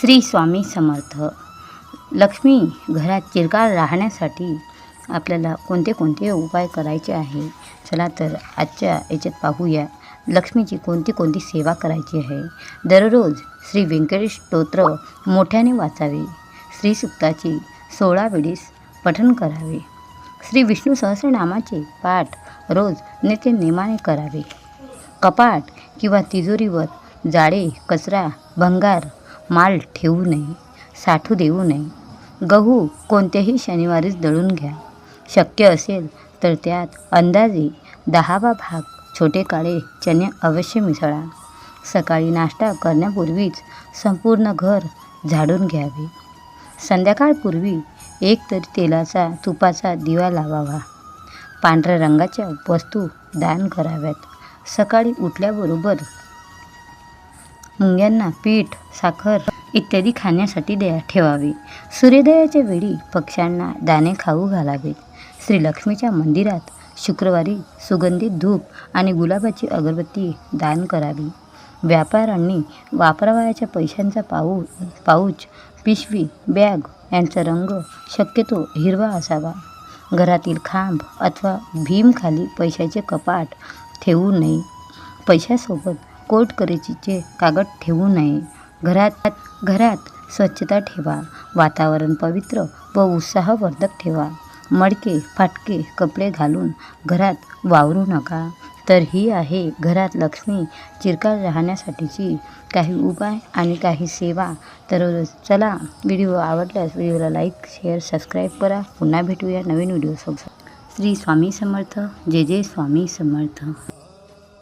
श्री स्वामी समर्थ. लक्ष्मी घरात चिरकाळ राहण्यासाठी आपल्याला कोणते कोणते उपाय करायचे आहे? चला तर आजच्या याच्यात पाहूया. लक्ष्मीची कोणती कोणती सेवा करायची आहे? दररोज श्री व्यंकटेश स्तोत्र मोठ्याने वाचावे. श्री सुक्ताची सोळा वेळीस पठण करावे. श्री विष्णू सहस्रनामाचे पाठ रोज नित्य नेमाने करावे. कपाट किंवा तिजोरीवर जाळे कचरा भंगार माल ठेवू नये साठू देऊ नये. गहू कोणत्याही शनिवारीच दळून घ्या. शक्य असेल तर त्यात अंदाजे दहावा भाग छोटे काळे चणे अवश्य मिसळा. सकाळी नाश्ता करण्यापूर्वीच संपूर्ण घर झाडून घ्यावे. संध्याकाळपूर्वी एक तरी तेलाचा तुपाचा दिवा लावावा. पांढऱ्या रंगाच्या वस्तू दान कराव्यात. सकाळी उठल्याबरोबर मुंग्यांना पीठ साखर इत्यादी खाण्यासाठी द्या ठेवावे. सूर्योदयाच्या वेळी पक्ष्यांना दाणे खाऊ घालावेत श्रीलक्ष्मीच्या मंदिरात शुक्रवारी सुगंधित धूप आणि गुलाबाची अगरबत्ती दान करावी. व्यापाऱ्यांनी वापरावयाच्या पैशांचा पाऊ पाऊच पिशवी बॅग यांचा रंग शक्यतो हिरवा असावा. घरातील खांब अथवा भीमखाली पैशाचे कपाट ठेवू नये. पैशासोबत कोट करेचीचे कागद ठेवू नये. घरात घरात स्वच्छता ठेवा. वातावरण पवित्र व उत्साहवर्धक ठेवा. मडके फाटके कपडे घालून घरात वावरू नका. तर ही आहे घरात लक्ष्मी चिरकाळ राहण्यासाठीची काही उपाय आणि काही सेवा. तर चला व्हिडिओ आवडल्यास व्हिडिओला लाईक शेअर सबस्क्राईब करा. पुन्हा भेटूया नवीन व्हिडिओसोबत. श्री स्वामी समर्थ. जय जय स्वामी समर्थ.